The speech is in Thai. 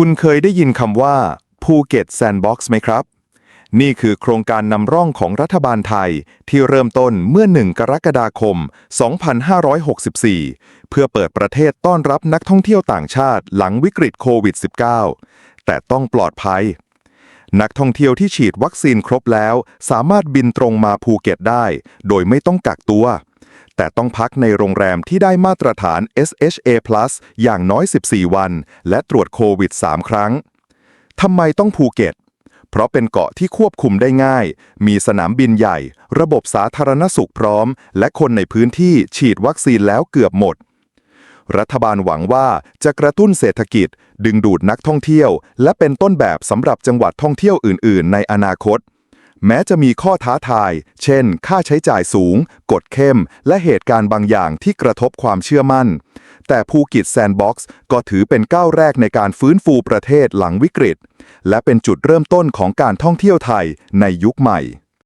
คุณเคยได้ยินคำว่าภูเก็ตแซนด์บ็อกซ์ไหมครับ นี่คือโครงการนำร่องของรัฐบาลไทยที่เริ่มต้นเมื่อ 1 กรกฎาคม 2564 เพื่อเปิดประเทศต้อนรับนักท่องเที่ยวต่างชาติหลังวิกฤตโควิด -19 แต่ต้องปลอดภัย นักท่องเที่ยวที่ฉีดวัคซีนครบแล้ว สามารถบินตรงมาภูเก็ตได้ โดยไม่ต้องกักตัว แต่ต้องพักในโรงแรมที่ได้มาตรฐาน SHA+ อย่างน้อย 14 วัน และตรวจโควิด 3 ครั้ง ทำไมต้องภูเก็ต เพราะเป็นเกาะที่ควบคุมได้ง่าย มีสนามบินใหญ่ ระบบสาธารณสุขพร้อม และคนในพื้นที่ฉีดวัคซีนแล้วเกือบหมด รัฐบาลหวังว่าจะกระตุ้นเศรษฐกิจ ดึงดูดนักท่องเที่ยว และเป็นต้นแบบสำหรับจังหวัดท่องเที่ยวอื่น ๆ ในอนาคต แม้จะมีข้อท้าทาย เช่น ค่าใช้จ่ายสูง กฎเข้ม และเหตุการณ์บางอย่างที่กระทบความเชื่อมั่น แต่ภูเก็ตแซนด์บ็อกซ์ก็ถือเป็นก้าวแรกในการฟื้นฟูประเทศหลังวิกฤต และเป็นจุดเริ่มต้นของการท่องเที่ยวไทยในยุคใหม่